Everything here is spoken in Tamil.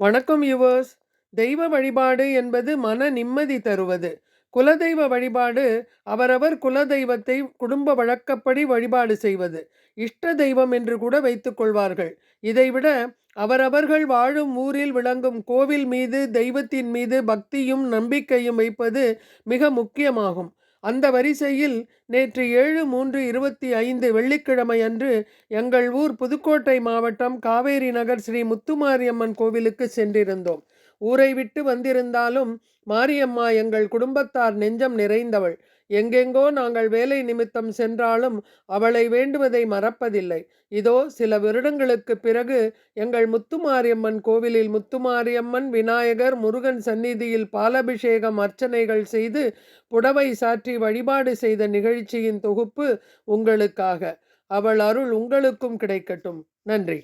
வணக்கம் யுவர்ஸ். தெய்வ வழிபாடு என்பது மன நிம்மதி தருவது. குலதெய்வ வழிபாடு அவரவர் குலதெய்வத்தை குடும்ப வழக்கப்படி வழிபாடு செய்வது. இஷ்ட தெய்வம் என்று கூட வைத்துக் கொள்வார்கள். இதைவிட அவரவர்கள் வாழும் ஊரில் விளங்கும் கோவில் மீது தெய்வத்தின் மீது பக்தியும் நம்பிக்கையும் வைப்பது மிக முக்கியமாகும். அந்த வரிசையில் நேற்று ஏழு மூன்று இருபத்தி ஐந்து வெள்ளிக்கிழமை அன்று எங்கள் ஊர் புதுக்கோட்டை மாவட்டம் காவேரி நகர் ஸ்ரீ முத்துமாரியம்மன் கோவிலுக்கு சென்றிருந்தோம். ஊரை விட்டு வந்திருந்தாலும் மாரியம்மா எங்கள் குடும்பத்தார் நெஞ்சம் நிறைந்தவள். எங்கெங்கோ நாங்கள் வேலை நிமித்தம் சென்றாலும் அவளை வேண்டுவதை மறப்பதில்லை. இதோ சில வருடங்களுக்கு பிறகு எங்கள் முத்துமாரியம்மன் கோவிலில் முத்துமாரியம்மன் விநாயகர் முருகன் சந்நிதியில் பாலபிஷேகம் அர்ச்சனைகள் செய்து புடவை சாற்றி வழிபாடு செய்த நிகழ்ச்சியின் தொகுப்பு உங்களுக்காக. அவள் அருள் உங்களுக்கும் கிடைக்கட்டும். நன்றி.